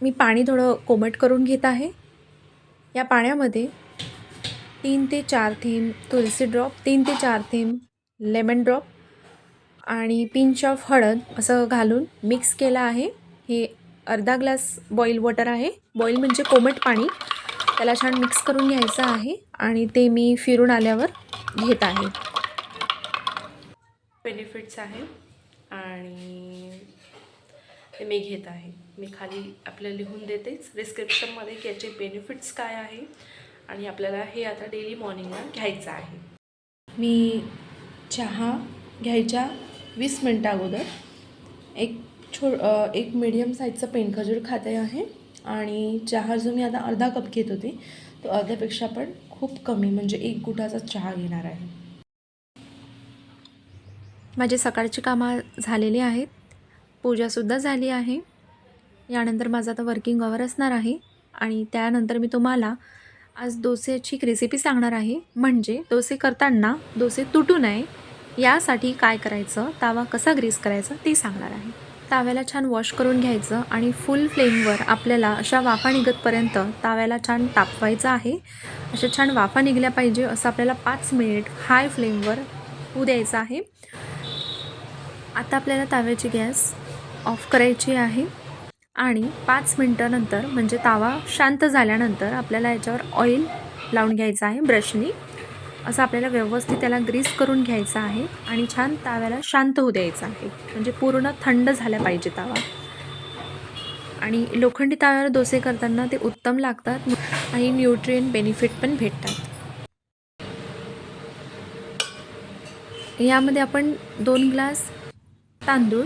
मी पाणी थोडं कोमट करून घेत आहे. या पाण्यामध्ये तीन ते चार थेंब तुलसी ड्रॉप तीन ते चार थेंब लेमन ड्रॉप आणि पिंच ऑफ हळद असं घालून मिक्स केलं आहे. हे अर्धा ग्लास बॉईल वॉटर आहे. बॉईल म्हणजे कोमट पाणी. त्याला छान मिक्स करून घ्यायचं आहे आणि ते मी फिरून आल्यावर घेत आहे. बेनिफिट्स आहे आणि हे मी घेत आहे. मी खाली आपल्याला लिहून देतेच डिस्क्रिप्शनमध्ये की याचे बेनिफिट्स काय आहे आणि आपल्याला हे आता डेली मॉर्निंगला घ्यायचं आहे. मी चहा घ्यायच्या वीस मिनटं अगोदर. एक छो एक मिडियम पेन पेनखजूर खाते आहे आणि चहा जो मी आता अर्धा कप घेत होते तो अर्ध्यापेक्षा पण खूप कमी म्हणजे एक गुठाचा चहा घेणार आहे. माझे सकाळची कामं झालेली आहेत. पूजासुद्धा झाली आहे. यानंतर माझं आता वर्किंग आवर असणार आहे. आणि त्यानंतर मी तुम्हाला आज डोसेची एक रेसिपी सांगणार आहे. म्हणजे डोसे करताना डोसे तुटू नये. यासाठी काय करायचं? तावा कसा ग्रीस करायचा? ते सांगणार आहे. ताव्याला छान वॉश करून घ्यायचं आणि फुल फ्लेमवर आपल्याला अशा वाफा निघतपर्यंत ताव्याला छान तापवायचं आहे. अशा छान वाफा निघल्या पाहिजे असं आपल्याला पाच मिनिट हाय फ्लेमवर होऊ द्यायचं आहे. आता आपल्याला ताव्याची गॅस ऑफ करायची आहे. आणि पाच मिनटानंतर म्हणजे तावा शांत झाल्यानंतर आपल्याला याच्यावर ऑइल लावून घ्यायचं आहे ब्रशनी असं आपल्याला व्यवस्थित त्याला ग्रीस करून घ्यायचं आहे आणि छान ताव्याला शांत होऊ द्यायचं आहे. म्हणजे पूर्ण थंड झाल्या पाहिजे तावा. आणि लोखंडी ताव्यावर डोसे करताना ते उत्तम लागतात आणि न्यूट्रिएंट बेनिफिट पण भेटतात. यामध्ये आपण दोन ग्लास तांदूळ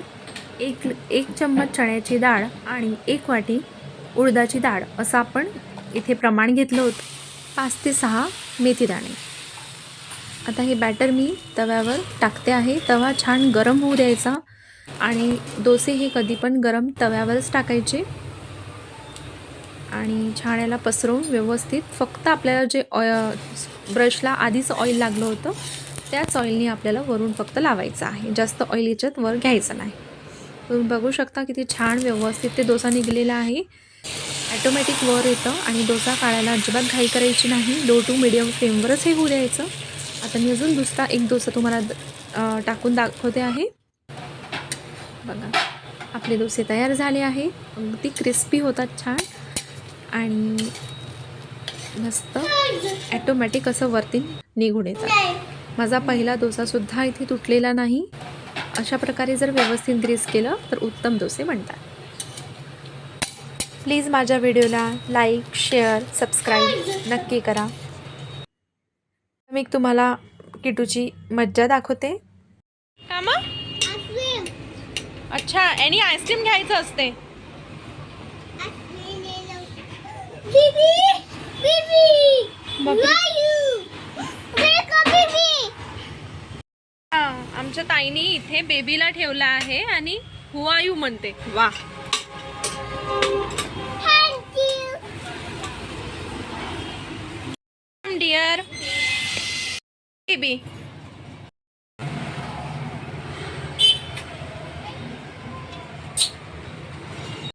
एक एक चम्मच चण्याची डाळ आणि एक वाटी उडदाची डाळ असं आपण इथे प्रमाण घेतलं होतं. पाच ते सहा मेथी दाणे. आता हे बॅटर मी तव्यावर टाकते आहे. तवा छान गरम होऊ द्यायचा आणि डोसे हे कधी पण गरम तव्यावरच टाकायचे. आणि छान याला पसरवून व्यवस्थित फक्त आपल्याला जे ऑय ब्रशला आधीच ऑइल लागलं होतं त्याच ऑइलने आपल्याला वरून फक्त लावायचं आहे. जास्त ऑइल याच्यात वर घ्यायचं नाही. तुम्ही बघू शकता किती छान व्यवस्थित ते डोसा निघलेला आहे. ॲटोमॅटिक वर येतं आणि डोसा काढायला अजिबात घाई करायची नाही. लो टू मिडियम फ्लेमवरच हे होऊ द्यायचं. आता मी अजून दुसरा एक डोसा तुम्हाला टाकून दाखवते आहे. बघा आपले डोसे तयार झाले आहे. अगदी क्रिस्पी होतात छान. आणि मस्त ॲटोमॅटिक असं वरती निघून येतात. माझा पहिला डोसासुद्धा इथे तुटलेला नाही. अशा प्रकारे जर व्यवस्थित ग्रीस केलं तर उत्तम डोसे बनतात. प्लीज माझ्या व्हिडिओला लाईक शेअर सबस्क्राईब नक्की करा. मी तुम्हाला किटूची मज्जा दाखवते. का मग अच्छा आणि आईस्क्रीम घ्यायचं असते. आमच्या ताईनी इथे बेबीला ठेवला आहे आणि हुआ यू म्हणते. वा. Dear baby